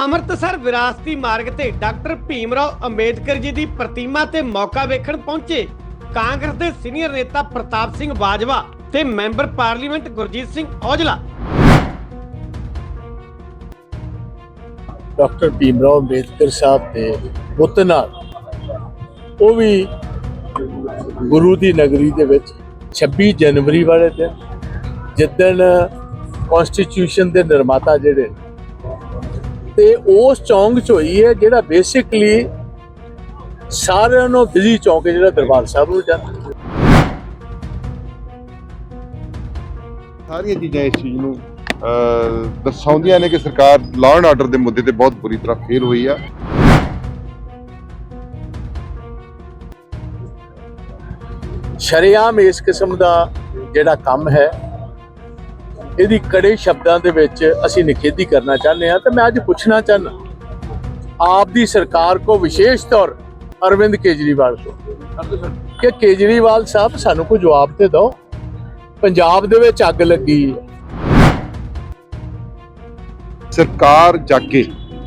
ਅੰਮ੍ਰਿਤਸਰ ਵਿਰਾਸਤੀ ਮਾਰਗ ਤੇ ਡਾਕਟਰ ਭੀਮਰਾਓ ਅੰਬੇਦਕਰ ਜੀ ਦੀ ਪ੍ਰਤਿਮਾ ਤੇ ਮੌਕਾ ਵੇਖਣ ਪਹੁੰਚੇ। ਕਾਂਗਰਸ ਦੇ ਸੀਨੀਅਰ ਨੇਤਾ ਪ੍ਰਤਾਪ ਸਿੰਘ ਬਾਜਵਾ ਤੇ member parliament Gurjeet Singh Aujla. Doctor Bhimrao Ambedkar Sahib ਦੇ ਬੁੱਤ ਨਾਲ ਉਹ ਵੀ ਗੁਰੂ ਦੀ ਨਗਰੀ ਦੇ ਵਿੱਚ 26 ਜਨਵਰੀ ਵਾਲੇ ਦਿਨ ਜਿੱਦਣ ਕਨਸਟੀਟਿਊਸ਼ਨ ਦੇ ਨਿਰਮਾਤਾ ਜਿਹੜੇ ਤੇ ਉਸ ਚੌਂਕ ਚ ਹੋਈ ਹੈ ਜਿਹੜਾ ਬੇਸਿਕਲੀ ਸਾਰਿਆਂ ਨੂੰ ਬਿਜ਼ੀ ਚੌਂਕ ਹੈ ਜਿਹੜਾ ਦਰਬਾਰ ਸਾਹਿਬ ਨੂੰ ਜਾਂਦਾ। ਸਾਰੀਆਂ ਚੀਜ਼ਾਂ ਇਸ ਚੀਜ਼ ਨੂੰ ਦਰਸਾਉਂਦੀਆਂ ਨੇ ਕਿ ਸਰਕਾਰ ਲਾਅ ਐਂਡ ਆਰਡਰ ਦੇ ਮੁੱਦੇ ਤੇ ਬਹੁਤ ਬੁਰੀ ਤਰ੍ਹਾਂ ਫੇਲ ਹੋਈ ਆ। ਸ਼ਰੇਆਮ ਇਸ ਕਿਸਮ ਦਾ ਜਿਹੜਾ ਕੰਮ ਹੈ ਇਹਦੀ ਕੜੇ ਸ਼ਬਦਾਂ ਦੇ ਵਿੱਚ ਅਸੀਂ ਨਿਖੇਧੀ ਕਰਨਾ ਚਾਹੁੰਦੇ ਹਾਂ ਤੇ ਮੈਂ ਅੱਜ ਪੁੱਛਣਾ ਚਾਹੁੰਦਾ, ਆਪ ਦੀ ਸਰਕਾਰ ਕੋ ਵਿਸ਼ੇਸ਼ ਤੌਰ ਅਰਵਿੰਦ ਕੇਜਰੀਵਾਲ ਕੋ? ਕਿ ਕੇਜਰੀਵਾਲ ਸਾਹਿਬ ਸਾਨੂੰ ਕੋਈ ਜਵਾਬ ਤੇ ਦਿਓ। ਪੰਜਾਬ ਦੇ ਵਿੱਚ ਅੱਗ ਲੱਗੀ ਸਰਕਾਰ ਜਾਗੇ,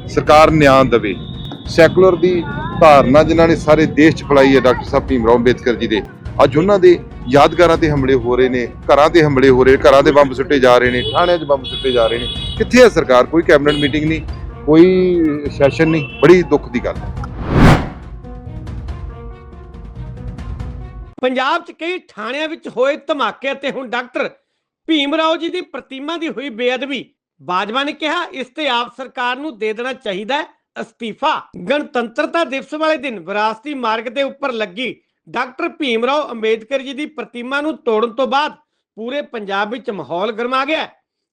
ਸਰਕਾਰ ਨਿਆਂ ਦੇਵੇ। ਸੈਕੂਲਰ ਦੀ ਧਾਰਨਾ ਜਿਨ੍ਹਾਂ ਨੇ ਸਾਰੇ ਦੇਸ਼ 'ਚ ਫੈਲਾਈ ਹੈ, ਡਾਕਟਰ ਸਾਹਿਬ ਭੀਮ ਰਾਓ ਅੰਬੇਦਕਰ ਜੀ ਦੇ। ਅੱਜ ਉਹਨਾਂ ਦੇ ਯਾਦਗਾਰਾਂ ਤੇ ਹਮਲੇ ਹੋ ਰਹੇ ਨੇ, ਘਰਾਂ ਤੇ ਹਮਲੇ ਹੋ ਰਹੇ, ਘਰਾਂ ਦੇ ਬੰਬ ਸੁੱਟੇ ਜਾ ਰਹੇ ਨੇ, ਥਾਣਿਆਂ 'ਚ ਬੰਬ ਸੁੱਟੇ ਜਾ ਰਹੇ ਨੇ। ਕਿੱਥੇ ਹੈ ਸਰਕਾਰ? ਕੋਈ ਕੈਬਨਿਟ ਮੀਟਿੰਗ ਨਹੀਂ, ਕੋਈ ਸੈਸ਼ਨ ਨਹੀਂ, ਬੜੀ ਦੁੱਖ ਦੀ ਗੱਲ ਹੈ। ਪੰਜਾਬ 'ਚ ਕਈ ਥਾਣਿਆਂ ਵਿੱਚ ਹੋਏ ਧਮਾਕੇ ਤੇ ਹੁਣ ਡਾਕਟਰ ਭੀਮ ਰਾਓ ਜੀ ਦੀ ਪ੍ਰਤਿਮਾ ਦੀ ਹੋਈ ਬੇਅਦਬੀ। ਬਾਜਵਾ ਨੇ ਕਿਹਾ, ਇਸ ਤੇ ਆਪ ਸਰਕਾਰ ਨੂੰ ਦੇ ਦੇਣਾ ਚਾਹੀਦਾ ਹੈ ਅਸਤੀਫਾ। ਗਣਤੰਤਰਤਾ ਦਿਵਸ ਵਾਲੇ ਦਿਨ ਵਿਰਾਸਤੀ ਮਾਰਗ ਦੇ ਉੱਪਰ ਲੱਗੀ ਡਾਕਟਰ ਭੀਮ ਰਾਓ ਅੰਬੇਦਕਰ ਜੀ ਦੀ ਪ੍ਰਤਿਮਾ ਨੂੰ ਤੋੜਨ ਤੋਂ ਬਾਅਦ ਪੂਰੇ ਪੰਜਾਬ ਵਿੱਚ ਮਾਹੌਲ ਗਰਮਾ ਗਿਆ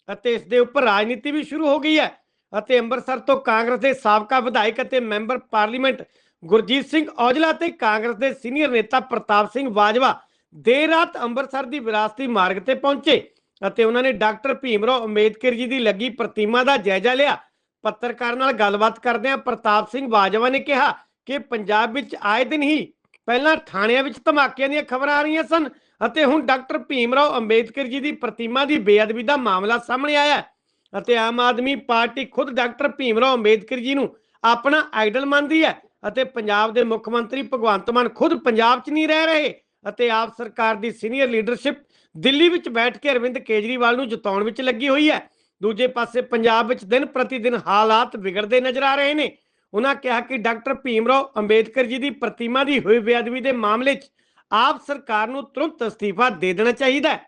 ਅਤੇ ਇਸ ਦੇ ਉੱਪਰ ਰਾਜਨੀਤੀ ਵੀ ਸ਼ੁਰੂ ਹੋ ਗਈ ਹੈ ਅਤੇ ਅੰਮ੍ਰਿਤਸਰ ਤੋਂ ਕਾਂਗਰਸ ਦੇ ਸਾਬਕਾ ਵਿਧਾਇਕ ਅਤੇ ਮੈਂਬਰ ਪਾਰਲੀਮੈਂਟ ਗੁਰਜੀਤ ਸਿੰਘ ਔਜਲਾ ਤੇ ਕਾਂਗਰਸ ਦੇ ਸੀਨੀਅਰ ਨੇਤਾ ਪ੍ਰਤਾਪ ਸਿੰਘ ਬਾਜਵਾ ਦੇਰ ਰਾਤ ਅੰਮ੍ਰਿਤਸਰ ਦੀ ਵਿਰਾਸਤੀ ਮਾਰਗ ਤੇ ਪਹੁੰਚੇ ਅਤੇ ਉਹਨਾਂ ਨੇ ਡਾਕਟਰ ਭੀਮਰਾਓ ਅੰਬੇਦਕਰ ਜੀ ਦੀ ਲੱਗੀ ਪ੍ਰਤਿਮਾ ਦਾ ਜਾਇਜ਼ਾ ਲਿਆ। ਪੱਤਰਕਾਰ ਨਾਲ ਗੱਲਬਾਤ ਕਰਦਿਆਂ ਪ੍ਰਤਾਪ ਸਿੰਘ ਬਾਜਵਾ ਨੇ ਕਿਹਾ ਕਿ ਪੰਜਾਬ ਵਿੱਚ ਆਏ ਦਿਨ ਹੀ ਪਹਿਲਾਂ ਥਾਣਿਆਂ ਵਿੱਚ ਧਮਾਕਿਆਂ ਦੀਆਂ ਖਬਰਾਂ ਆ ਰਹੀਆਂ ਸਨ ਅਤੇ ਹੁਣ ਡਾਕਟਰ ਭੀਮ ਰਾਓ ਅੰਬੇਦਕਰ ਜੀ ਦੀ ਪ੍ਰਤਿਮਾ ਦੀ ਬੇਅਦਬੀ ਦਾ ਮਾਮਲਾ ਸਾਹਮਣੇ ਆਇਆ ਅਤੇ ਆਮ ਆਦਮੀ ਪਾਰਟੀ ਖੁਦ ਡਾਕਟਰ ਭੀਮ ਰਾਓ ਅੰਬੇਦਕਰ ਜੀ ਨੂੰ ਆਪਣਾ ਆਈਡਲ ਮੰਨਦੀ ਹੈ ਅਤੇ ਪੰਜਾਬ ਦੇ ਮੁੱਖ ਮੰਤਰੀ ਭਗਵੰਤ ਮਾਨ ਖੁਦ ਪੰਜਾਬ 'ਚ ਨਹੀਂ ਰਹਿ ਰਹੇ ਅਤੇ ਆਪ ਸਰਕਾਰ ਦੀ ਸੀਨੀਅਰ ਲੀਡਰਸ਼ਿਪ ਦਿੱਲੀ ਵਿੱਚ ਬੈਠ ਕੇ ਅਰਵਿੰਦ ਕੇਜਰੀਵਾਲ ਨੂੰ ਜਿਤਾਉਣ ਵਿੱਚ ਲੱਗੀ ਹੋਈ ਹੈ। ਦੂਜੇ ਪਾਸੇ ਪੰਜਾਬ ਵਿੱਚ ਦਿਨ ਪ੍ਰਤੀ ਦਿਨ ਹਾਲਾਤ ਵਿਗੜਦੇ ਨਜ਼ਰ ਆ ਰਹੇ ਨੇ ਉਹਨਾਂ ਕਿਹਾ ਕਿ ਡਾਕਟਰ ਭੀਮਰਾਓ ਅੰਬੇਦਕਰ ਜੀ ਦੀ ਪ੍ਰਤਿਮਾ ਦੀ ਹੋਈ ਬੇਅਦਬੀ ਦੇ ਮਾਮਲੇ 'ਚ ਆਪ ਸਰਕਾਰ ਨੂੰ ਤੁਰੰਤ ਅਸਤੀਫਾ ਦੇ ਦੇਣਾ ਚਾਹੀਦਾ ਹੈ।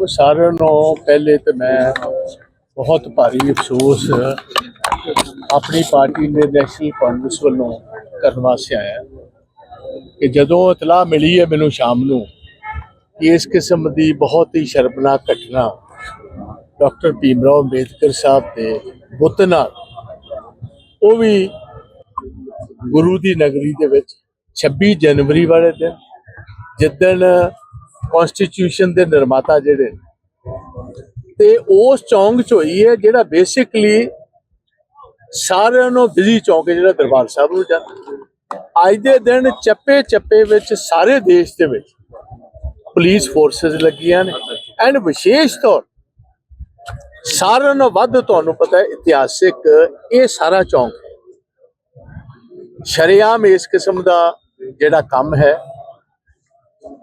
ਉਹ ਸਾਰਿਆਂ ਨੂੰ ਪਹਿਲੇ ਤੇ ਮੈਂ ਬਹੁਤ ਭਾਰੀ ਅਫਸੋਸ ਆਪਣੀ ਪਾਰਟੀ ਦੇ ਨੈਸ਼ਨਲ ਕਾਂਗਰਸ ਵੱਲੋਂ ਕਰਨ ਵਾਸਤੇ ਆਇਆ ਕਿ ਜਦੋਂ ਇਤਲਾਹ ਮਿਲੀ ਹੈ ਮੈਨੂੰ ਸ਼ਾਮ ਨੂੰ ਕਿ ਇਸ ਕਿਸਮ ਦੀ ਬਹੁਤ ਹੀ ਸ਼ਰਮਨਾਕ ਘਟਨਾ ਡਾਕਟਰ ਭੀਮਰਾਓ ਅੰਬੇਦਕਰ ਸਾਹਿਬ ਦੇ ਬੁੱਤ ਨਾਲ ਉਹ ਵੀ ਗੁਰੂ ਦੀ ਨਗਰੀ ਦੇ ਵਿੱਚ 26 ਜਨਵਰੀ ਵਾਲੇ ਦਿਨ, ਜਿੱਦਣ ਕਨਸਟੀਟਿਊਸ਼ਨ ਦੇ ਨਿਰਮਾਤਾ ਜਿਹੜੇ ਤੇ ਉਸ ਚੌਂਕ ਚ ਹੋਈ ਹੈ ਜਿਹੜਾ ਬੇਸਿਕਲੀ ਸਾਰਿਆਂ ਨੂੰ ਬਿਜ਼ੀ ਚੌਂਕ ਜਿਹੜਾ ਦਰਬਾਰ ਸਾਹਿਬ ਨੂੰ ਜਾਂਦਾ। ਅੱਜ ਦੇ ਦਿਨ ਚੱਪੇ ਚੱਪੇ ਵਿੱਚ ਸਾਰੇ ਦੇਸ਼ ਦੇ ਵਿੱਚ ਪੁਲਿਸ ਫੋਰਸਸ ਲੱਗੀਆਂ ਨੇ। ਐਂਡ ਵਿਸ਼ੇਸ਼ ਤੌਰ ਸਾਰਿਆਂ ਨਾਲੋਂ ਵੱਧ ਤੁਹਾਨੂੰ ਪਤਾ ਹੈ ਇਤਿਹਾਸਿਕ ਇਹ ਸਾਰਾ ਚੌਂਕ ਹੈ। ਸ਼ਰੇਆਮ ਇਸ ਕਿਸਮ ਦਾ ਜਿਹੜਾ ਕੰਮ ਹੈ,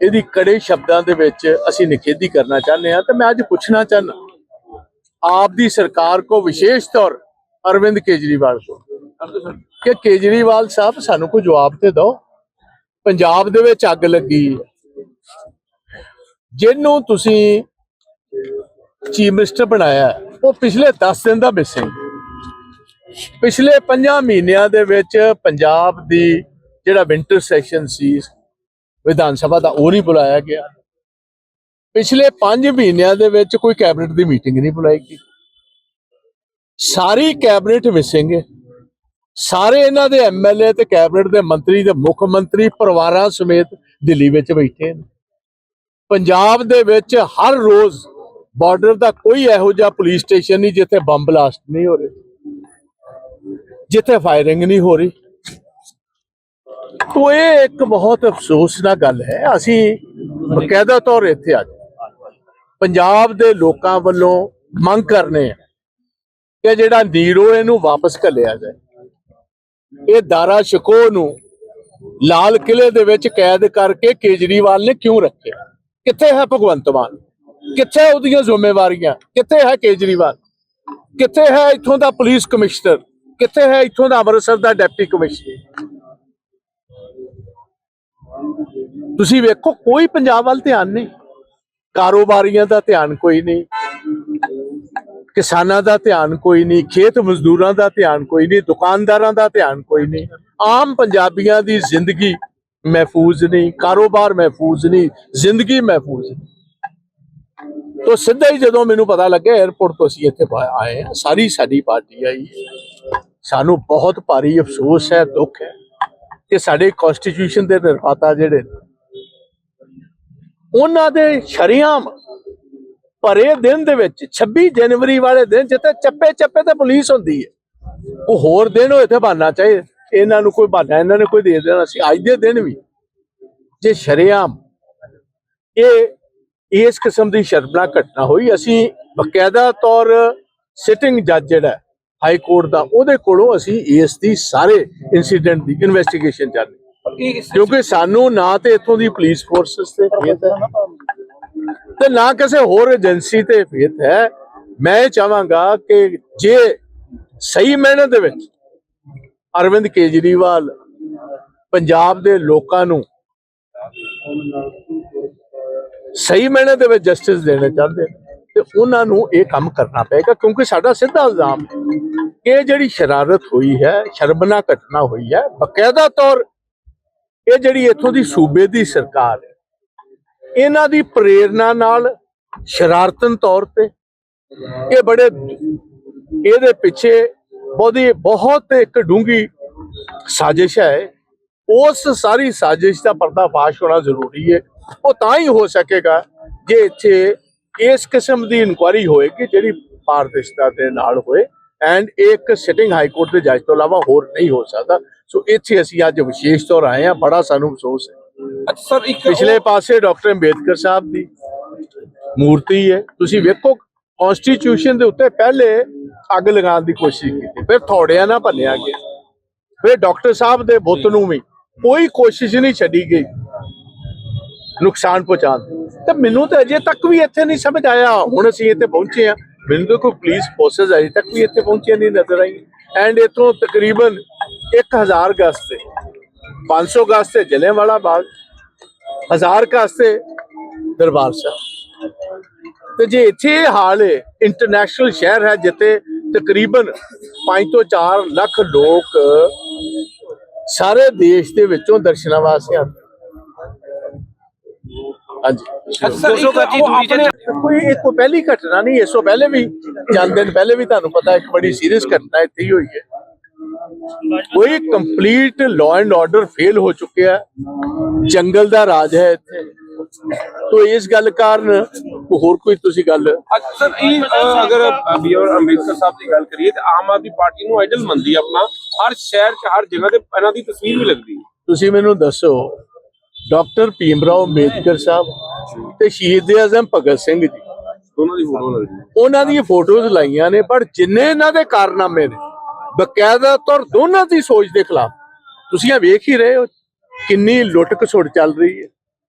ਇਹਦੀ ਕੜੇ ਸ਼ਬਦਾਂ ਦੇ ਵਿੱਚ ਅਸੀਂ ਨਿਖੇਧੀ ਕਰਨਾ ਚਾਹੁੰਦੇ ਹਾਂ ਤੇ ਮੈਂ ਅੱਜ ਪੁੱਛਣਾ ਚਾਹੁੰਦਾ, ਆਪ ਦੀ ਸਰਕਾਰ ਕੋ ਵਿਸ਼ੇਸ਼ ਤੌਰ ਅਰਵਿੰਦ ਕੇਜਰੀਵਾਲ ਕੋ? ਕਿ ਕੇਜਰੀਵਾਲ ਸਾਹਿਬ ਸਾਨੂੰ ਕੋਈ ਜਵਾਬ ਤੇ ਦਿਓ। ਪੰਜਾਬ ਦੇ ਵਿੱਚ ਅੱਗ ਲੱਗੀ ਜਿਹਨੂੰ ਤੁਸੀਂ ਚੀਫ ਮਿਨਿਸਟਰ ਬਣਾਇਆ ਉਹ ਪਿਛਲੇ 10 ਦਿਨ ਦਾ ਮਿਸਿੰਗ ਪਿਛਲੇ 5 ਮਹੀਨਿਆਂ ਦੇ ਵਿੱਚ ਪੰਜਾਬ ਦੀ ਜਿਹੜਾ ਵਿੰਟਰ ਸੈਸ਼ਨ ਸੀ, ਵਿਧਾਨ ਸਭਾ ਦਾ, ਉਹ ਨਹੀਂ ਬੁਲਾਇਆ ਗਿਆ। ਪਿਛਲੇ 5 ਮਹੀਨਿਆਂ ਦੇ ਵਿੱਚ ਕੋਈ ਕੈਬਨਿਟ ਦੀ ਮੀਟਿੰਗ ਨਹੀਂ ਬੁਲਾਈ ਗਈ। ਸਾਰੀ ਕੈਬਨਿਟ ਮਿਸਿੰਗ ਹੈ। ਸਾਰੇ ਇਹਨਾਂ ਦੇ ਐਮਐਲਏ ਤੇ ਕੈਬਨਿਟ ਦੇ ਮੰਤਰੀ ਤੇ ਮੁੱਖ ਮੰਤਰੀ ਪਰਿਵਾਰਾਂ ਸਮੇਤ ਦਿੱਲੀ ਵਿੱਚ ਬੈਠੇ ਨੇ। ਪੰਜਾਬ ਦੇ ਵਿੱਚ ਹਰ ਰੋਜ਼ ਬਾਰਡਰ ਦਾ ਕੋਈ ਇਹੋ ਜਿਹਾ ਪੁਲਿਸ ਸਟੇਸ਼ਨ ਨਹੀਂ ਜਿੱਥੇ ਬੰਬ ਬਲਾਸਟ ਨਹੀਂ ਹੋ ਰਹੇ, ਜਿੱਥੇ ਫਾਇਰਿੰਗ ਨਹੀਂ ਹੋ ਰਹੀ। ਤੋ ਇਹ ਇੱਕ ਬਹੁਤ ਅਫਸੋਸਨਾਕ ਗੱਲ ਹੈ। ਅਸੀਂ ਬਕਾਇਦਾ ਤੌਰ ਇੱਥੇ ਅੱਜ ਪੰਜਾਬ ਦੇ ਲੋਕਾਂ ਵੱਲੋਂ ਮੰਗ ਕਰਨੇ ਆ ਕਿ ਜਿਹੜਾ ਨੀਰੋ ਇਹਨੂੰ ਵਾਪਸ ਘੱਲਿਆ ਜਾਏ। ਇਹ ਦਾਰਾ ਸ਼ਕੋ ਨੂੰ ਲਾਲ ਕਿਲੇ ਦੇ ਵਿੱਚ ਕੈਦ ਕਰਕੇ ਕੇਜਰੀਵਾਲ ਨੇ ਕਿਉਂ ਰੱਖਿਆ? ਕਿੱਥੇ ਹੈ ਭਗਵੰਤ ਮਾਨ? ਕਿੱਥੇ ਉਹਦੀਆਂ ਜ਼ਿੰਮੇਵਾਰੀਆਂ? ਕਿੱਥੇ ਹੈ ਕੇਜਰੀਵਾਲ? ਕਿੱਥੇ ਹੈ ਇੱਥੋਂ ਦਾ ਪੁਲਿਸ ਕਮਿਸ਼ਨਰ? ਕਿੱਥੇ ਹੈ ਇੱਥੋਂ ਦਾ ਅੰਮ੍ਰਿਤਸਰ ਦਾ ਡਿਪਟੀ ਕਮਿਸ਼ਨਰ? ਤੁਸੀਂ ਵੇਖੋ, ਕੋਈ ਪੰਜਾਬ ਵੱਲ ਧਿਆਨ ਨਹੀਂ। ਕਾਰੋਬਾਰੀਆਂ ਦਾ ਧਿਆਨ ਕੋਈ ਨਹੀਂ। ਕਿਸਾਨਾਂ ਦਾ ਧਿਆਨ ਕੋਈ ਨਹੀਂ। ਖੇਤ ਮਜ਼ਦੂਰਾਂ ਦਾ ਧਿਆਨ ਕੋਈ ਨਹੀਂ। ਦੁਕਾਨਦਾਰਾਂ ਦਾ ਧਿਆਨ ਕੋਈ ਨਹੀਂ। ਆਮ ਪੰਜਾਬੀਆਂ ਦੀ ਜ਼ਿੰਦਗੀ ਮਹਿਫੂਜ਼ ਨਹੀਂ। ਕਾਰੋਬਾਰ ਮਹਿਫੂਜ਼ ਨਹੀਂ। ਜ਼ਿੰਦਗੀ ਮਹਿਫੂਜ਼ ਨਹੀਂ। ਤੋ ਸਿੱਧਾ ਹੀ ਜਦੋਂ ਮੈਨੂੰ ਪਤਾ ਲੱਗਿਆ 에어ਪੋਰਟ ਤੋਂ ਅਸੀਂ ਇੱਥੇ ਆਏ ਆ ਸਾਰੀ ਸਾਡੀ ਪਾਰਟੀ ਆਈ ਸਾਨੂੰ ਬਹੁਤ ਭਾਰੀ ਅਫਸੋਸ ਹੈ, ਦੁੱਖ ਹੈ ਕਿ ਸਾਡੇ ਕਨਸਟੀਟਿਊਸ਼ਨ ਦੇ ਨਿਰਮਾਤਾ ਜਿਹੜੇ ਉਹਨਾਂ ਦੇ ਸ਼ਰੀਆਮ ਭਰੇ ਦਿਨ ਦੇ ਵਿੱਚ 26 ਜਨਵਰੀ ਵਾਲੇ ਦਿਨ ਜਿੱਥੇ ਚੱਪੇ ਚੱਪੇ ਤੇ ਪੁਲਿਸ ਹੁੰਦੀ ਹੈ। ਉਹ ਹੋਰ ਦਿਨ ਹੋਏ ਤੇ ਬਹਾਨਾ ਚਾਹੀਏ ਇਹਨਾਂ ਨੂੰ ਕੋਈ ਬਹਾਨਾ, ਇਹਨਾਂ ਨੇ ਕੋਈ ਦੇ ਦੇਣਾ ਸੀ, ਅੱਜ ਦੇ ਦਿਨ ਵੀ। ਜੇ ਸ਼ਰੀਆਮ ਇਹ ਇਸ ਕਿਸਮ ਦੀ ਸ਼ਰਮਨਾਕ ਘਟਨਾ ਹੋਈ। ਅਸੀਂ ਬਕਾਇਦਾ ਤੌਰ ਸਿਟਿੰਗ ਜੱਜ ਜਿਹੜਾ ਹਾਈ ਕੋਰਟ ਦਾ, ਉਹਦੇ ਕੋਲੋਂ ਅਸੀਂ ਇਸ ਦੀ ਸਾਰੇ ਇਨਸੀਡੈਂਟ ਦੀ ਇਨਵੈਸਟੀਗੇਸ਼ਨ ਜਾਣੀ ਕਿਉਂਕਿ ਸਾਨੂੰ ਨਾ ਤੇ ਇੱਥੋਂ ਦੀ ਪੁਲਿਸ ਫੋਰਸਸ ਤੇ ਫੇਥ ਹੈ ਤੇ ਨਾ ਕਿਸੇ ਹੋਰ ਏਜੰਸੀ ਤੇ ਫੇਥ ਹੈ। ਮੈਂ ਇਹ ਚਾਹਾਂਗਾ ਕਿ ਜੇ ਸਹੀ ਮੈਨੇ ਦੇ ਵਿੱਚ ਅਰਵਿੰਦ ਕੇਜਰੀਵਾਲ ਪੰਜਾਬ ਦੇ ਲੋਕਾਂ ਨੂੰ ਸਹੀ ਮੈਨੇ ਦੇ ਵਿੱਚ ਜਸਟਿਸ ਦੇਣਾ ਚਾਹੁੰਦੇ ਨੇ ਤੇ ਉਹਨਾਂ ਨੂੰ ਇਹ ਕੰਮ ਕਰਨਾ ਪਏਗਾ ਕਿਉਂਕਿ ਸਾਡਾ ਸਿੱਧਾ ਇਲਜ਼ਾਮ ਹੈ ਇਹ ਜਿਹੜੀ ਸ਼ਰਾਰਤ ਹੋਈ ਹੈ, ਸ਼ਰਮਨਾਕ ਘਟਨਾ ਹੋਈ ਹੈ, ਬਕਾਇਦਾ ਤੌਰ ਇਹ ਜਿਹੜੀ ਇੱਥੋਂ ਦੀ ਸੂਬੇ ਦੀ ਸਰਕਾਰ ਹੈ, ਇਹਨਾਂ ਦੀ ਪ੍ਰੇਰਣਾ ਨਾਲ ਸ਼ਰਾਰਤਨ ਤੌਰ ਤੇ ਇਹ ਬੜੇ ਇਹਦੇ ਪਿੱਛੇ ਬਹੁਤੀ ਬਹੁਤ ਇੱਕ ਡੂੰਗੀ ਸਾਜ਼ਿਸ਼ ਹੈ। ਉਸ ਸਾਰੀ ਸਾਜ਼ਿਸ਼ ਦਾ ਪਰਦਾਫਾਸ਼ ਹੋਣਾ ਜ਼ਰੂਰੀ ਹੈ। ਉਹ ਤਾਂ ਹੀ ਹੋ ਸਕੇਗਾ ਜੇ ਇੱਥੇ ਇਸ ਕਿਸਮ ਦੀ ਇਨਕੁਆਇਰੀ ਹੋਏਗੀ ਜਿਹੜੀ ਪਾਰਦਰਸ਼ਤਾ ਦੇ ਨਾਲ ਹੋਏ ਐਂਡ ਇੱਕ ਸਿਟਿੰਗ ਹਾਈ ਕੋਰਟ ਦੇ ਜੱਜ ਤੋਂ ਇਲਾਵਾ ਹੋਰ ਨਹੀਂ ਹੋ ਸਕਦਾ। ਸੋ ਇੱਥੇ ਅਸੀਂ ਅੱਜ ਵਿਸ਼ੇਸ਼ ਤੌਰ ਆਏ ਹਾਂ ਬੜਾ ਸਾਨੂੰ ਅਫਸੋਸ ਹੈ। ਅੱਛਾ ਸਰ ਇੱਕ ਪਿਛਲੇ ਪਾਸੇ ਡਾਕਟਰ ਅੰਬੇਦਕਰ ਸਾਹਿਬ ਦੀ ਮੂਰਤੀ ਹੈ। ਤੁਸੀਂ ਵੇਖੋ ਕਨਸਟੀਟਿਊਸ਼ਨ ਦੇ ਉੱਤੇ ਪਹਿਲੇ ਅੱਗ ਲਗਾਉਣ ਦੀ ਕੋਸ਼ਿਸ਼ ਕੀਤੀ। ਫਿਰ ਥੋੜਿਆਂ ਨਾਲ ਭੰਨਿਆ ਗਿਆ। ਫਿਰ ਡਾਕਟਰ ਸਾਹਿਬ ਦੇ ਬੁੱਤ ਨੂੰ ਵੀ ਕੋਈ ਕੋਸ਼ਿਸ਼ ਨਹੀਂ ਛੱਡੀ ਗਈ। ਨੁਕਸਾਨ ਪਹੁੰਚਾਉਣ ਤੇ ਮੈਨੂੰ ਤਾਂ ਅਜੇ ਤੱਕ ਵੀ ਇੱਥੇ ਨਹੀਂ ਸਮਝ ਆਇਆ। ਹੁਣ ਅਸੀਂ ਇੱਥੇ ਪਹੁੰਚੇ ਆ ਮੈਨੂੰ ਤਾਂ ਕੋਈ ਪੁਲਿਸ ਫੋਰਸਸ ਅਜੇ ਤੱਕ ਵੀ ਇੱਥੇ ਪਹੁੰਚੀਆਂ ਨਹੀਂ ਨਜ਼ਰ ਆਈ ਐਂਡ ਇਥੋਂ ਤਕਰੀਬਨ 1000 ਗਜ਼ ਤੇ 500 ਗਜ਼ ਤੇ ਜਲਿਆਂਵਾਲਾ ਬਾਗ, ਹਜ਼ਾਰ ਗਜ਼ ਤੇ ਦਰਬਾਰ ਸਾਹਿਬ। ਤੇ ਜੇ ਇੱਥੇ ਹਾਲ ਹੈ ਇੰਟਰਨੈਸ਼ਨਲ ਸ਼ਹਿਰ ਹੈ ਜਿੱਥੇ ਤਕਰੀਬਨ 5 ਤੋਂ 4 ਲੱਖ ਲੋਕ ਸਾਰੇ ਦੇਸ਼ ਦੇ ਵਿੱਚੋਂ ਦਰਸ਼ਨਾਂ ਵਾਸਤੇ ਆਉਂਦੇ ਹਾਂਜੀ। ਕੋਈ ਇਹ ਕੋਈ ਪਹਿਲੀ ਘਟਨਾ ਨਹੀਂ ਇਸ ਤੋਂ ਪਹਿਲੇ ਵੀ ਚੰਦ ਦਿਨ ਪਹਿਲੇ ਵੀ ਤੁਹਾਨੂੰ ਪਤਾ ਇੱਕ ਬੜੀ ਸੀਰੀਅਸ ਘਟਨਾ ਇੱਥੇ ਹੀ ਹੋਈ ਹੈ। ਕੋਈ complete law and order fail ਹੋ ਚੁੱਕਿਆ ਹੈ। ਜੰਗਲ ਦਾ ਰਾਜ ਹੈ ਇੱਥੇ। ਤੋ ਇਸ ਗੱਲ ਕਾਰਨ ਕੋਈ ਹੋਰ ਕੋਈ ਤੁਸੀਂ ਗੱਲ ਅੱਛਾ ਸਰ ਇਹ ਅ, ਅਗਰ ਬੀਆਰ ਅੰਬੇਦਕਰ ਸਾਹਿਬ ਦੀ ਗੱਲ ਕਰੀਏ ਤਾਂ ਆਮ ਆਦਮੀ ਪਾਰਟੀ ਨੂੰ ਆਈਡਲ ਮੰਨਦੀ ਹੈ ਆਪਣਾ। ਹਰ ਸ਼ਹਿਰ 'ਚ ਹਰ ਜਗ੍ਹਾ ਤੇ ਇਹਨਾਂ ਦੀ ਤਸਵੀਰ ਵੀ ਲੱਗਦੀ ਤੁਸੀਂ ਮੈਨੂੰ ਦੱਸੋ ਡਾਕਟਰ ਭੀਮਰਾਓ ਅੰਬੇਦਕਰ ਸਾਹਿਬ ਤੇ ਸ਼ਹੀਦ ਆਜ਼ਮ ਭਗਤ ਸਿੰਘ ਜੀ। ਦੋਨਾਂ ਦੀ ਫੋਟੋ ਲੱਗਦੀ ਉਹਨਾਂ ਦੀਆਂ ਫੋਟੋਜ਼ ਲਾਈਆਂ ਨੇ ਪਰ ਜਿੰਨੇ ਇਹਨਾਂ ਦੇ ਕਾਰਨਾਮੇ ਨੇ ਬਕਾਇਦਾ ਤੌਰ ਦੋਨਾਂ ਦੀ ਸੋਚ ਦੇ ਖਿਲਾਫ ਤੁਸੀਂ ਇਹ ਵੇਖ ਹੀ ਰਹੇ ਹੋ ਕਿੰਨੀ ਲੁੱਟ ਖਸੁੱਟ ਚੱਲ ਰਹੀ ਹੈ।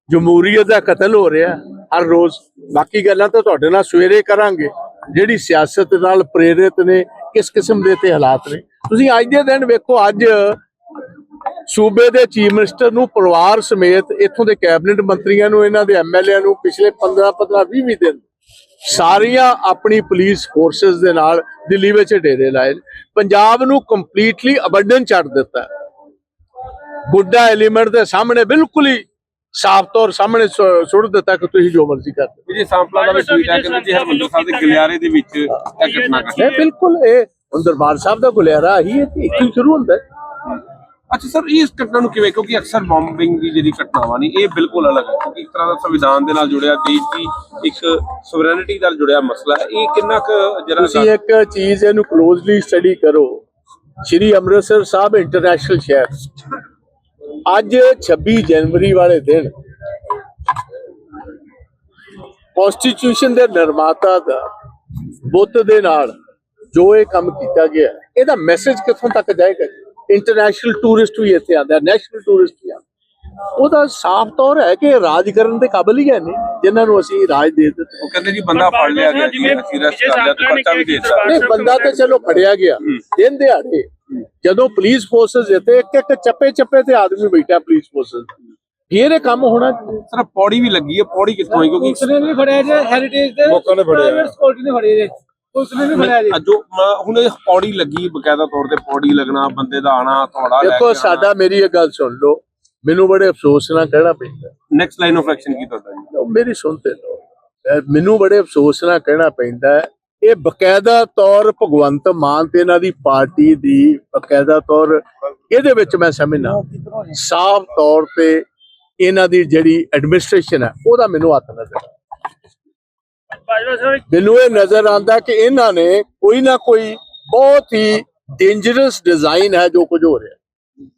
ਜਮਹੂਰੀਅਤ ਦਾ ਕਤਲ ਹੋ ਰਿਹਾ ਹਰ ਰੋਜ਼। ਬਾਕੀ ਗੱਲਾਂ ਤਾਂ ਤੁਹਾਡੇ ਨਾਲ ਸਵੇਰੇ ਕਰਾਂਗੇ ਜਿਹੜੀ ਸਿਆਸਤ ਨਾਲ ਪ੍ਰੇਰਿਤ ਨੇ ਕਿਸ ਕਿਸਮ ਦੇ ਤੇ ਹਾਲਾਤ ਨੇ। ਤੁਸੀਂ ਅੱਜ ਦੇ ਦਿਨ ਵੇਖੋ ਅੱਜ ਸੂਬੇ ਦੇ ਚੀਫ ਮਿਨਿਸਟਰ ਨੂੰ ਪਰਿਵਾਰ ਸਮੇਤ ਇੱਥੋਂ ਦੇ ਕੈਬਨਿਟ ਮੰਤਰੀਆਂ ਨੂੰ ਇਹਨਾਂ ਦੇ ਐਮਐਲਏ ਨੂੰ ਪਿਛਲੇ 15 15 20 20 ਦਿਨ ਸਾਰੀਆਂ ਆਪਣੀ ਪੁਲਿਸ ਫੋਰਸਸ ਦੇ ਨਾਲ ਦਿੱਲੀ ਵਿੱਚ ਡੇਰੇ ਲਾਏ। ਪੰਜਾਬ ਨੂੰ ਕੰਪਲੀਟਲੀ ਅਬੰਡਨ ਛੱਡ ਦਿੱਤਾ ਹੈ। ਬੁੱਢਾ ਐਲੀਮੈਂਟ ਦੇ ਸਾਹਮਣੇ ਬਿਲਕੁਲ ਹੀ ਸਾਫ਼ ਤੌਰ ਸਾਹਮਣੇ ਸੁੱਟ ਦਿੱਤਾ ਕਿ ਤੁਸੀਂ ਜੋ ਮਰਜ਼ੀ ਕਰ ਵਿਜੇ ਸਾਂਪਲਾ ਦਾ ਵੀ ਟਵੀਟ ਹੈ ਕਹਿੰਦੇ ਜੀ ਹਰਮੰਦਰ ਸਾਹਿਬ ਦੇ ਗਲਿਆਰੇ ਦੇ ਵਿੱਚ ਇਹ ਘਟਨਾ ਘਟੀ ਇਹ ਬਿਲਕੁਲ ਇਹ ਦਰਬਾਰ ਸਾਹਿਬ ਦਾ ਗੁਲਿਆਰਾ ਹੀ ਇੱਥੇ ਹੀ ਸ਼ੁਰੂ ਹੁੰਦਾ ਹੈ ਅੱਛਾ ਸਰ ਇਸ ਘਟਨਾ ਨੂੰ ਕਿਵੇਂ? ਕਿਉਂਕਿ ਅਕਸਰ ਬੰਬਿੰਗ ਦੀ ਜਿਹੜੀ ਘਟਨਾਵਾਂ ਨੇ ਇਹ ਬਿਲਕੁਲ ਅਲੱਗ ਹੈ। ਕਿਉਂਕਿ ਇੱਕ ਤਰ੍ਹਾਂ ਦਾ ਸੰਵਿਧਾਨ ਦੇ ਨਾਲ ਜੁੜਿਆ ਦੇਸ਼ ਦੀ ਇੱਕ ਸੋਵਰੈਨਿਟੀ ਨਾਲ ਜੁੜਿਆ ਮਸਲਾ ਹੈ। ਇਹ ਕਿੰਨਾ ਕੁ ਜਿਹੜਾ ਤੁਸੀਂ ਇੱਕ ਚੀਜ਼ ਇਹਨੂੰ ਕਲੋਜ਼ਲੀ ਸਟੱਡੀ ਕਰੋ। ਸ਼੍ਰੀ ਅੰਮ੍ਰਿਤਸਰ ਸਾਹਿਬ ਇੰਟਰਨੈਸ਼ਨਲ ਸ਼ਹਿਰ। ਅੱਜ 26 ਜਨਵਰੀ ਵਾਲੇ ਦਿਨ ਕਨਸਟੀਟਿਊਸ਼ਨ ਦੇ ਨਿਰਮਾਤਾ ਦਾ ਬੁੱਤ ਦੇ ਨਾਲ ਜੋ ਇਹ ਕੰਮ ਕੀਤਾ ਗਿਆ ਇਹਦਾ ਮੈਸੇਜ ਕਿੱਥੋਂ ਤੱਕ ਜਾਏਗਾ ਇੰਟਰਨੈਸ਼ਨਲ ਟੂਰਿਸਟ ਵੀ ਇੱਥੇ ਆਉਂਦਾ ਨੈਸ਼ਨਲ ਟੂਰਿਸਟ ਵੀ ਆਉਂਦਾ ਉਹਦਾ ਸਾਫ਼ ਤੌਰ ਹੈ ਕਿ ਰਾਜ ਕਰਨ ਦੇ ਕਾਬਿਲ ਹੀ ਹੈ ਨਹੀਂ ਜਿਨ੍ਹਾਂ ਨੂੰ ਅਸੀਂ ਰਾਜ ਦੇ ਦਿੱਤਾ। ਉਹ ਕਹਿੰਦੇ ਜੀ ਬੰਦਾ ਫੜ ਲਿਆ ਗਿਆ ਜੀ ਅਸੀਂ ਰੈਸਟ ਕਰ ਲਿਆ ਤੇ ਪਰਚਾ ਵੀ ਦੇ ਦਿੱਤਾ। ਨਹੀਂ ਬੰਦਾ ਤੇ ਚਲੋ ਫੜਿਆ ਗਿਆ। ਦਿਨ ਦਿਹਾੜੇ ਜਦੋਂ ਪੁਲਿਸ ਫੋਰਸਸ ਇੱਥੇ ਇੱਕ ਇੱਕ ਚੱਪੇ ਚੱਪੇ ਤੇ ਆਦਮੀ ਬੈਠਾ ਪੁਲਿਸ ਫੋਰਸਸ ਫਿਰ ਇਹ ਕੰਮ ਹੋਣਾ ਸਰ ਪੌੜੀ ਵੀ ਲੱਗੀ ਹੈ ਪੌੜੀ ਕਿੱਥੋਂ ਆਈ? ਕਿਉਂਕਿ ਉਸਨੇ ਵੀ ਫੜਿਆ ਜੇ ਹੈਰੀਟੇਜ ਦੇ ਲੋਕਾਂ ਨੇ ਫੜਿਆ। ਪ੍ਰਾਈਵੇਟ ਸਕਿਉਰਟੀ ਨੇ ਫੜਿਆ ਜੇ। ਉਸਨੇ ਵੀ ਫੜਿਆ ਜੇ। ਜੋ ਮ- ਹੁਣ ਇਹ ਪੌੜੀ ਲੱਗੀ ਬਕਾਇਦਾ ਤੌਰ ਤੇ ਪੌੜੀ ਲੱਗਣਾ ਬੰਦੇ ਦਾ ਆਣਾ ਥੋੜਾ ਦੇਖੋ ਸਾਡਾ ਮੇਰੀ ਇਹ ਗੱਲ ਸੁਣ ਲਓ। ਮੈਨੂੰ ਬੜੇ ਅਫਸੋਸ ਨਾਲ ਕਹਿਣਾ ਪੈਂਦਾ। ਨੈਕਸਟ ਲਾਈਨ ਆਫ ਐਕਸ਼ਨ ਕੀ ਤੁਹਾਡਾ ਜੀ? ਉਹ ਮੇਰੀ ਸੁਣਤੇ ਲਓ। ਅਹ ਮੈਨੂੰ ਬੜੇ ਅਫਸੋਸ ਨਾਲ ਕਹਿਣਾ ਪੈਂਦਾ ਹੈ, ਇਹ ਬਕਾਇਦਾ ਤੌਰ ਭਗਵੰਤ ਮਾਨ ਤੇ ਇਹਨਾਂ ਦੀ ਪਾਰਟੀ ਦੀ ਬਕਾਇਦਾ ਤੌਰ ਇਹਦੇ ਵਿੱਚ ਮੈਂ ਸਮਝਣਾ ਸਾਫ਼ ਤੌਰ ਤੇ ਇਹਨਾਂ ਦੀ ਜਿਹੜੀ ਐਡਮਿਨਿਸਟ੍ਰੇਸ਼ਨ ਹੈ ਉਹਦਾ ਮੈਨੂੰ ਹੱਥ ਨਜ਼ਰ ਆਉਂਦਾ। ਮੈਨੂੰ ਇਹ ਨਜ਼ਰ ਆਉਂਦਾ ਕਿ ਇਹਨਾਂ ਨੇ ਕੋਈ ਨਾ ਕੋਈ ਬਹੁਤ ਹੀ ਡੇਂਜਰਸ ਡਿਜ਼ਾਈਨ ਹੈ ਜੋ ਕੁਝ ਹੋ ਰਿਹਾ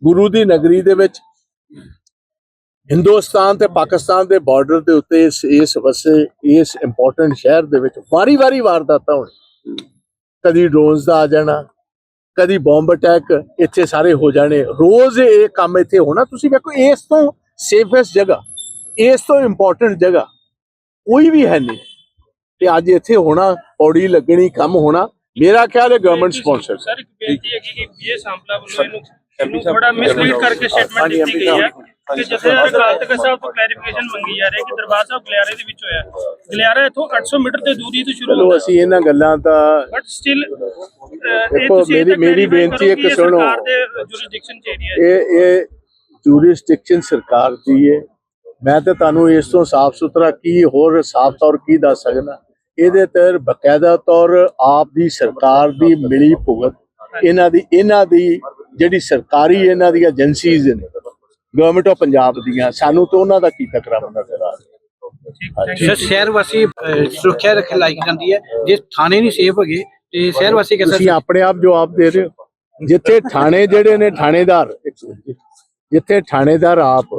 ਗੁਰੂ ਦੀ ਨਗਰੀ ਦੇ ਵਿੱਚ, ਹਿੰਦੁਸਤਾਨ ਤੇ ਪਾਕਿਸਤਾਨ ਦੇ ਬਾਰਡਰ ਦੇ ਉੱਤੇ ਇਸ ਇਸ ਵਸੇ, ਇਸ ਇੰਪੋਰਟੈਂਟ ਸ਼ਹਿਰ ਦੇ ਵਿੱਚ ਵਾਰੀ-ਵਾਰੀ ਵਾਰਦਾਤਾਂ ਹੋਣ ਕਦੀ ਡਰੋਨਸ ਦਾ ਆ ਜਾਣਾ, ਕਦੀ ਬੰਬ ਅਟੈਕ ਇੱਥੇ ਸਾਰੇ ਹੋ ਜਾਣੇ। ਰੋਜ਼ ਇਹ ਕੰਮ ਇੱਥੇ ਹੋਣਾ। ਤੁਸੀਂ ਵੇਖੋ, ਇਸ ਤੋਂ ਸੇਫੈਸਟ ਜਗ੍ਹਾ, ਇਸ ਤੋਂ ਇੰਪੋਰਟੈਂਟ ਜਗ੍ਹਾ ਕੋਈ ਵੀ ਹੈ ਨਹੀਂ। ਤੇ ਅੱਜ ਇੱਥੇ ਹੋਣਾ ਪੌੜੀ ਲੱਗਣੀ ਕੰਮ ਹੋਣਾ ਮੇਰਾ ਖਿਆਲ ਹੈ ਗਵਰਨਮੈਂਟ ਸਪਾਂਸਰ ਸਰ ਇੱਕ ਬੇਨਤੀ ਹੈ ਕਿ ਇਹ ਸਾਂਪਲਾ ਵੱਲੋਂ ਇਹਨੂੰ ਇਹਨੂੰ ਥੋੜਾ ਮਿਸਲੀਡ ਕਰਕੇ ਸਟੇਟਮੈਂਟ ਦਿੱਤੀ ਗਈ ਹੈ ਕਿ ਜਿੱਥੇ ਅਕਾਲ ਤਖਤ ਸਾਹਿਬ ਤੋਂ ਕਲੈਰੀਫਿਕੇਸ਼ਨ ਮੰਗੀ ਜਾ ਰਹੀ ਹੈ ਕਿ ਦਰਬਾਰ ਸਾਹਿਬ ਗਲਿਆਰੇ ਦੇ ਵਿੱਚ ਹੋਇਆ। ਗਲਿਆਰਾ ਇੱਥੋਂ 800 ਮੀਟਰ ਤੇ ਦੂਰੀ ਤੋਂ ਸ਼ੁਰੂ ਚਲੋ ਹੁੰਦਾ। ਅਸੀਂ ਇਹਨਾਂ ਗੱਲਾਂ ਦਾ ਬਟ ਸਟਿਲ ਦੇਖੋ, ਮੇਰੀ- ਮੇਰੀ ਬੇਨਤੀ ਇੱਕ ਸੁਣੋ। ਸਰਕਾਰ ਦੇ ਜੁਰਿਸਡਿਕਸ਼ਨ ਚ ਏਰੀਆ ਹੈ। ਇਹ ਇਹ ਜੂਰਿਸਡਿਕਸ਼ਨ ਸਰਕਾਰ ਦੀ ਹੈ। ਮੈਂ ਤਾਂ ਤੁਹਾਨੂੰ ਇਸ ਤੋਂ ਸਾਫ਼ ਸੁਥਰਾ ਕੀ ਹੋਰ ਸਾਫ਼ ਤੌਰ ਕੀ ਦੱਸ ਸਕਦਾ? ਇਹਦੇ ਤੇ ਬਕਾਇਦਾ ਤੌਰ ਆਪ ਦੀ ਸਰਕਾਰ ਦੀ ਮਿਲੀ ਭੁਗਤ ਇਹਨਾਂ ਦੀ ਇਹਨਾਂ ਦੀ ਜਿਹੜੀ ਸਰਕਾਰੀ ਇਹਨਾਂ ਦੀਆਂ ਏਜੰਸੀਜ਼ ਨੇ ਗਵਰਨਮੈਂਟ ਆਫ ਪੰਜਾਬ ਦੀਆਂ ਸਾਨੂੰ ਤਾਂ ਉਹਨਾਂ ਦਾ ਕੀ ਟਕਰਾ ਰਿਹਾ ਸਰ ਸ਼ਹਿਰ ਵਾਸੀ ਸੁਰੱਖਿਆ ਰੱਖ ਲਾਈ ਜਾਂਦੀ ਹੈ। ਜੇ ਥਾਣੇ ਨਹੀਂ ਸੇਫ ਹੈਗੇ ਤੇ ਸ਼ਹਿਰ ਵਾਸੀ ਕਿਸ ਤੁਸੀਂ ਆਪਣੇ ਆਪ ਜਵਾਬ ਦੇ ਰਹੇ ਹੋ। ਜਿੱਥੇ ਥਾਣੇ ਜਿਹੜੇ ਨੇ ਥਾਣੇਦਾਰ ਜਿੱਥੇ ਥਾਣੇਦਾਰ ਆਪ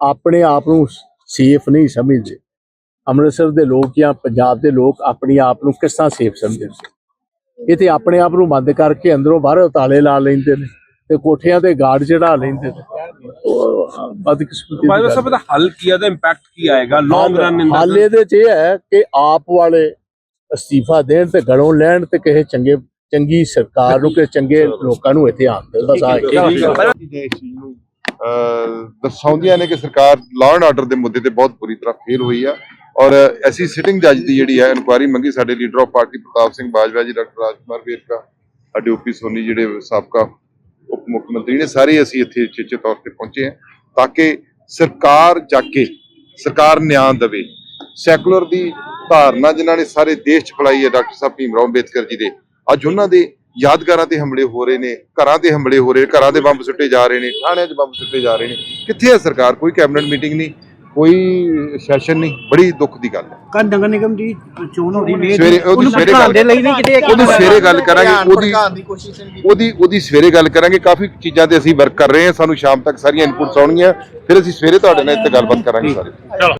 ਆਪਣੇ ਆਪ ਨੂੰ ਸੇਫ ਨਹੀਂ ਸਮਝਦੇ। ਅੰਮ੍ਰਿਤਸਰ ਦੇ ਲੋਕ ਜਾਂ ਪੰਜਾਬ ਦੇ ਲੋਕ ਆਪਣੀ ਆਪ ਨੂੰ ਕਿਸ ਤਰ੍ਹਾਂ ਸੇਫ ਸਮਝਦੇ ਨੇ? ਇਹ ਤੇ ਆਪਣੇ ਆਪ ਨੂੰ ਬੰਦ ਕਰਕੇ ਅੰਦਰੋਂ ਬਾਹਰ ਤਾਲੇ ਲਾ ਲੈਂਦੇ ਨੇ ਤੇ ਕੋਠਿਆਂ ਤੇ ਗਾਰਡ ਚੜਾ ਲੈਂਦੇ ਨੇ। ਬਦਕਿਸਮਤੀ ਬਾਈ ਸਾਹਿਬ ਦਾ ਹੱਲ ਕੀ ਹੈ ਦਾ ਇੰਪੈਕਟ ਕੀ ਆਏਗਾ? ਲੌਂਗ ਰਨ ਇਨ ਹਾਲ ਇਹਦੇ ਚ ਇਹ ਹੈ ਕਿ ਆਪ ਵਾਲੇ ਅਸਤੀਫਾ ਦੇਣ ਤੇ ਗਲੋਂ ਲੈਣ ਤੇ ਕਿਸੇ ਚੰਗੇ ਚੰਗੀ ਸਰਕਾਰ ਨੂੰ ਕਿ ਚੰਗੇ ਲੋਕਾਂ ਨੂੰ ਇੱਥੇ ਆਉਣ ਦੇਣ ਬਸ ਆ ਦਰਸਾਉਂਦੀਆਂ ਨੇ ਕਿ ਸਰਕਾਰ ਲਾਅ ਐਂਡ ਆਰਡਰ ਦੇ ਮੁੱਦੇ ਤੇ ਬਹੁਤ ਬੁਰੀ ਤਰ੍ਹਾਂ ਫੇਲ ਹੋਈ ਆ। ਔਰ ਅਸੀਂ ਸਿਟਿੰਗ ਜੱਜ ਦੀ ਜਿਹੜੀ ਹੈ ਇਨਕੁਆਇਰੀ ਮੰਗੀ ਸਾਡੇ leader of party Pratap Singh Bajwa ji, doctor Rajkumar Verka ਸਾਡੇ ਓਪੀ ਸੋਨੀ ਜਿਹੜੇ ਸਾਬਕਾ ਉਪ ਮੁੱਖ ਮੰਤਰੀ ਨੇ, ਸਾਰੇ ਅਸੀਂ ਇੱਥੇ ਚੇਚੇ ਤੌਰ ਤੇ ਪਹੁੰਚੇ ਹਾਂ ਤਾਂ ਕਿ ਸਰਕਾਰ ਜਾ ਕੇ ਸਰਕਾਰ ਨਿਆਂ ਦੇਵੇ। ਸੈਕੂਲਰ ਦੀ ਧਾਰਨਾ ਜਿਨ੍ਹਾਂ ਨੇ ਸਾਰੇ ਦੇਸ਼ 'ਚ ਫੈਲਾਈ ਹੈ, ਡਾਕਟਰ ਸਾਹਿਬ ਭੀਮ ਰਾਓ ਅੰਬੇਦਕਰ ਜੀ ਦੇ, ਅੱਜ ਉਹਨਾਂ ਦੇ ਯਾਦਗਾਰਾਂ ਤੇ ਹਮਲੇ ਹੋ ਰਹੇ ਨੇ, ਘਰਾਂ ਤੇ ਹਮਲੇ ਹੋ ਰਹੇ ਘਰਾਂ ਦੇ ਬੰਬ ਸੁੱਟੇ ਜਾ ਰਹੇ ਨੇ, ਥਾਣਿਆਂ 'ਚ ਬੰਬ ਸੁੱਟੇ ਜਾ ਰਹੇ ਨੇ। ਕਿੱਥੇ ਹੈ ਸਰਕਾਰ? ਕੋਈ ਕੈਬਨਿਟ ਮੀਟਿੰਗ ਨਹੀਂ। ਕੋਈ ਸੈਸ਼ਨ ਨਹੀਂ ਬੜੀ ਦੁੱਖ ਦੀ ਗੱਲ ਹੈ। ਕੱਲ ਨਗਰ ਨਿਗਮ ਦੀ ਚੋਣ ਹੋ ਰਹੀ ਹੈ। ਸਵੇਰੇ ਉਹਦੀ ਸਵੇਰੇ ਗੱਲ ਦੇ ਲਈ ਨਹੀਂ ਕਿਤੇ ਉਹਦੀ ਸਵੇਰੇ ਗੱਲ ਕਰਾਂਗੇ ਉਹਦੀ ਉਹਦੀ ਉਹਦੀ ਸਵੇਰੇ ਗੱਲ ਕਰਾਂਗੇ ਕਾਫੀ ਚੀਜ਼ਾਂ ਤੇ ਅਸੀਂ ਵਰਕ ਕਰ ਰਹੇ ਹਾਂ ਸਾਨੂੰ ਸ਼ਾਮ ਤੱਕ ਸਾਰੀਆਂ ਇਨਪੁਟਸ ਆਉਣਗੀਆਂ ਫਿਰ ਅਸੀਂ ਸਵੇਰੇ ਤੁਹਾਡੇ ਨਾਲ ਇੱਥੇ ਗੱਲਬਾਤ ਕਰਾਂਗੇ ਸਾਰੇ।